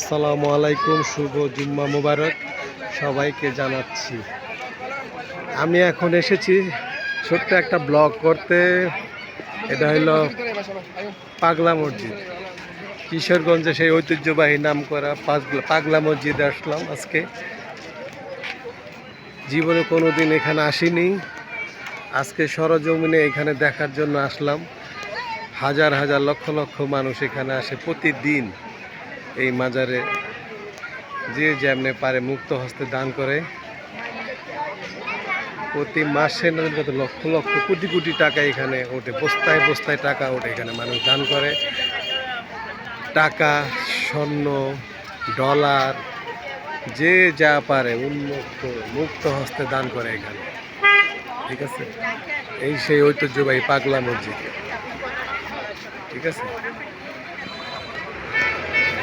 আসসালামু আলাইকুম, শুভ জুম্মা মোবারক সবাইকে জানাচ্ছি। আমি এখন এসেছি ছোট্ট একটা ব্লগ করতে। এটা হলো পাগলা মসজিদ। কিশোরগঞ্জে সেই ঐতিহ্যবাহী নাম করা পাগলা পাগলা মসজিদে আসলাম আজকে। জীবনে কোনো দিন এখানে আসিনি। আজকে সরজমিনে এখানে দেখার জন্য আসলাম। হাজার হাজার লক্ষ লক্ষ মানুষ এখানে আসে প্রতিদিন। এই মাজারে যে যেমনে পারে মুক্ত হস্তে দান করে। প্রতি মাসে কত লক্ষ লক্ষ কোটি কোটি টাকা এখানে ওঠে, বস্তায় বস্তায় টাকা ওঠে এখানে মানুষ দান করে। টাকা, স্বর্ণ, ডলার, যে যা পারে উন্মুক্ত, মুক্ত হস্তে দান করে এখানে। ঠিক আছে? এই সেই ঐতিহ্যবাহী পাগলা মসজিদ। ঠিক আছে?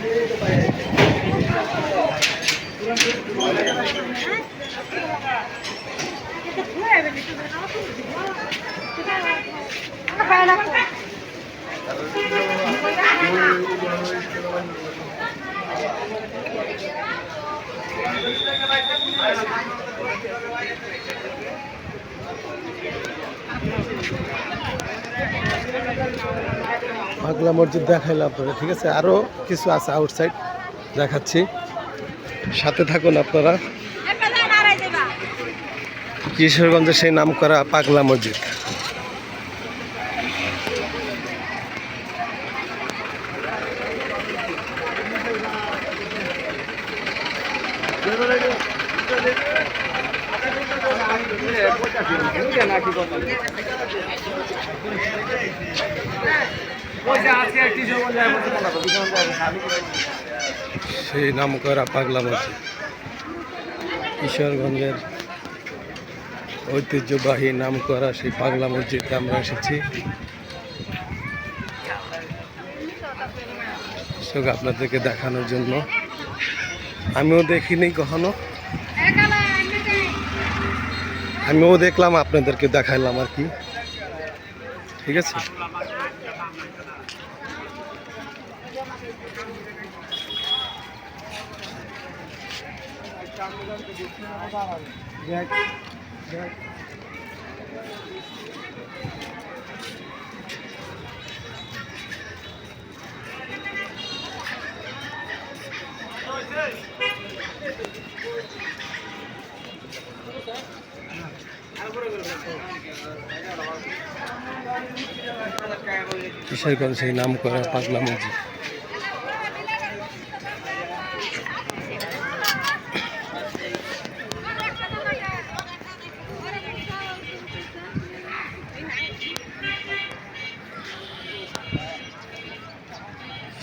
দেখছে পাগলা মসজিদ দেখাইলাম আপনারা, ঠিক আছে? আরও কিছু আছে আউটসাইড দেখাচ্ছি। সাথে থাকুন আপনারা। কিশোরগঞ্জে সেই নাম করা পাগলা মসজিদ। সেই নাম করা পাগলা মসজিদ কিশোরগঞ্জের ঐতিহ্যবাহী নাম করা সেই পাগলা মসজিদে আমরা এসেছি। দর্শক, আপনাদেরকে দেখানোর জন্য। আমিও দেখিনি কখনো। আমিও দেখলাম, আপনাদেরকে দেখাইলাম আর কি। ঠিক আছে? কিশোরগঞ্জ সেই নাম করা পাগলা মসজিদ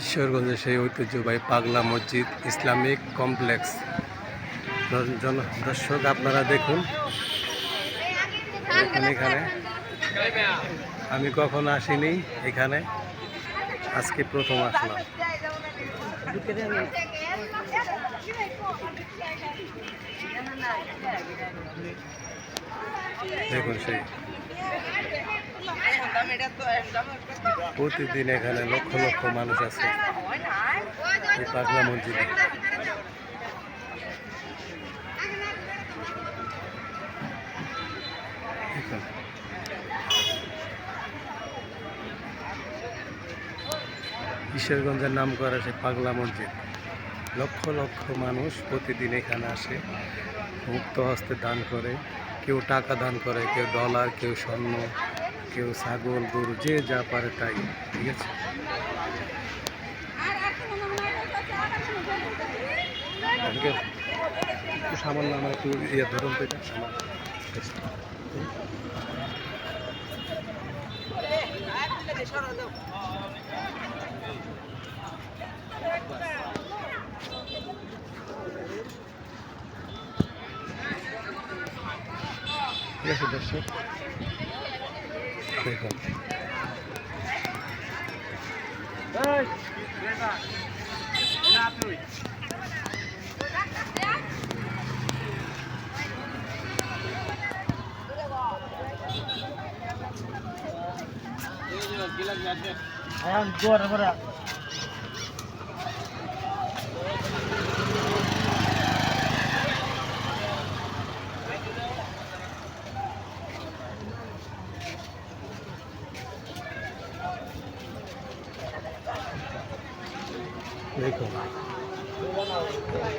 কিশোরগঞ্জে সেই ঐতিহ্যবাহী পাগলা মসজিদ ইসলামিক কমপ্লেক্স। দর্শক আপনারা দেখুন। দেখুন এখানে। আমি কখনো আসিনি এখানে। আজকে প্রথম আসলাম। দেখুন সেই। প্রতিদিন এখানে লক্ষ লক্ষ মানুষ আছে। এই পাগলা মসজিদে। দেখুন কিশোরগঞ্জের নাম করা সে পাগলা মসজিদ। লক্ষ লক্ষ মানুষ প্রতিদিন এখানে আসে, মুক্ত হস্তে দান করে। কেউ টাকা দান করে, কেউ ডলার, কেউ স্বর্ণ, কেউ ছাগল, গরু, যে যা পারে তাই, ঠিক আছে? একটু সামান্য আমার একটু ইয়ে ধরুন আমার ঠিক আছে দর্শক দেখুন দেখুন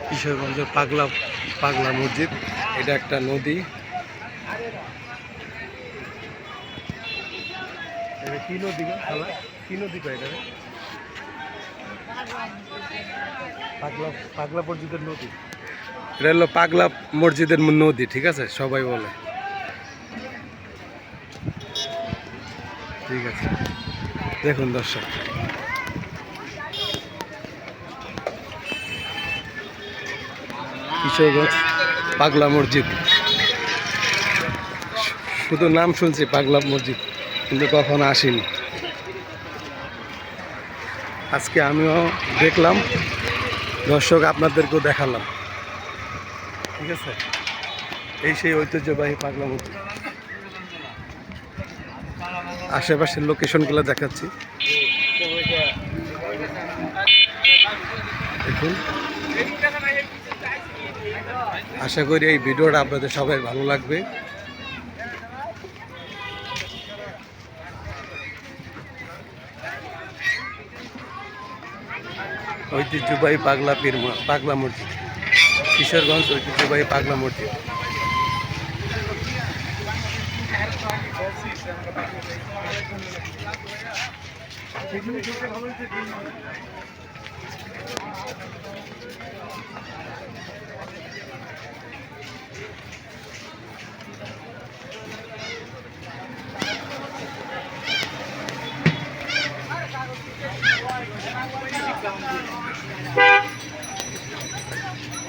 কিশোরগঞ্জের পাগলা পাগলা মসজিদ। এটা একটা নদী। পাগলা পাগলা মসজিদের নদী। এটা হলো পাগলা মসজিদের নদী, ঠিক আছে? সবাই বলে। ঠিক আছে। দেখুন দর্শক। কিশোরগঞ্জ, পাগলা মসজিদ। শুধু নাম শুনছি, পাগলা মসজিদ, কিন্তু কখনো আসিনি। আজকে আমিও দেখলাম, দর্শক আপনাদেরকেও দেখালাম। ঠিক আছে? এই সেই ঐতিহ্যবাহী পাগলা মসজিদ। আশেপাশের লোকেশনগুলো দেখাচ্ছি। দেখুন। আশা করি এই ভিডিওটা আপনাদের সবাই ভালো লাগবে। ঐতিহ্যবাহী পাগলা পীর পাগলা মসজিদ। কিশোরগঞ্জ ঐতিহ্যবাহী পাগলা মসজিদ।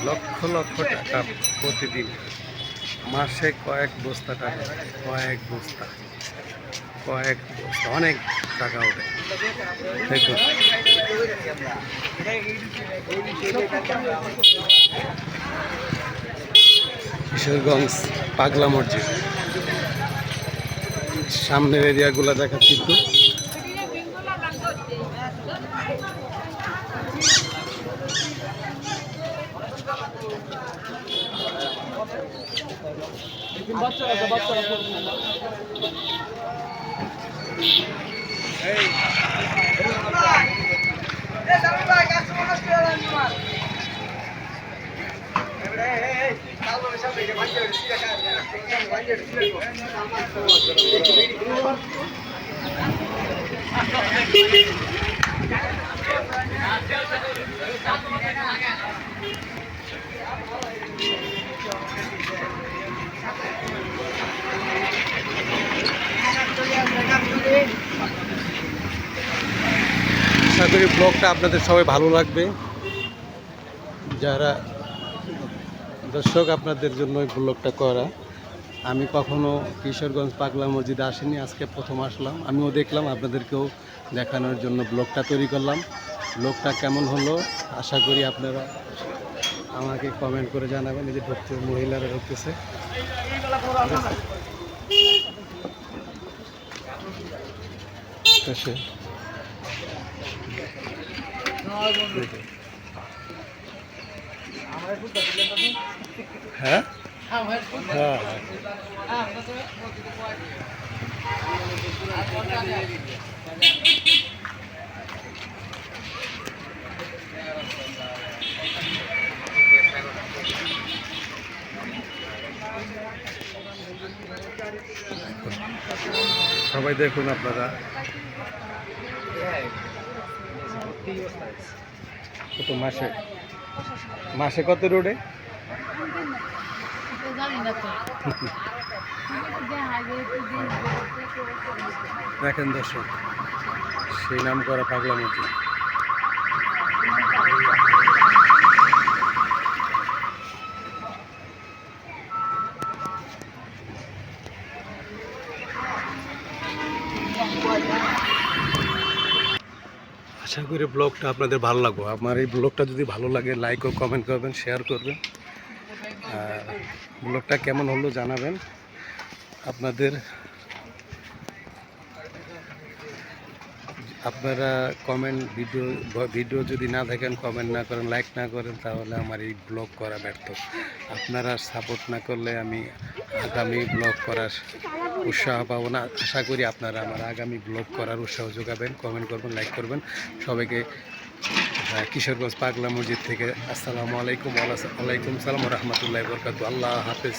লক্ষ লক্ষ টাকা প্রতিদিন। মাসে কয়েক বস্তা টাকা, কয়েক বস্তা কয়েক বস্তা, অনেক টাকা ওঠে। দেখুন কিশোরগঞ্জ পাগলা মসজিদ। সামনের এরিয়াগুলো দেখাচ্ছি একটু। আশা করি ব্লগটা আপনাদের সবাই ভালো লাগবে। যারা দর্শক, আপনাদের জন্য এই ব্লগটা করা। আমি কখনো কিশোরগঞ্জ পাগলা মসজিদে আসিনি, আজকে প্রথম আসলাম। আমিও দেখলাম, আপনাদেরকেও দেখানোর জন্য ব্লগটা তৈরি করলাম। ব্লগটা কেমন হলো? আশা করি আপনারা আমাকে কমেন্ট করে জানাবেন, এই যে ঢুকছে, মহিলারা ঢুকতেছে। এসে হ্যাঁ হ্যাঁ হ্যাঁ সবাই দেখুন আপনারা কত মাসে মাসে কত রোডে দেখেন দর্শক সেই নাম করা পাগলামতি Thank you. আশা করি ব্লগটা আপনাদের ভালো লাগবে। আমার এই ব্লগটা যদি ভালো লাগে লাইক ও কমেন্ট করবেন শেয়ার করবেন। আর ব্লগটা কেমন হলো জানাবেন। আপনাদের আপনারা কমেন্ট ভিডিও ভিডিও যদি না দেখেন কমেন্ট না করেন লাইক না করেন, তাহলে আমার এই ব্লগ করা ব্যর্থ। আপনারা সাপোর্ট না করলে আমি আগামী ব্লগ করার উৎসাহ পাবো না। আশা করি আপনারা আমার আগামী ব্লগ করার উৎসাহ যোগাবেন কমেন্ট করবেন লাইক করবেন। সবাইকে কিশোরগঞ্জ পাগলা মসজিদ থেকে আসসালামু আলাইকুম, ওয়ালাইকুম সালাম রহমতুল্লাহ বরকাত আল্লাহ হাফেজ।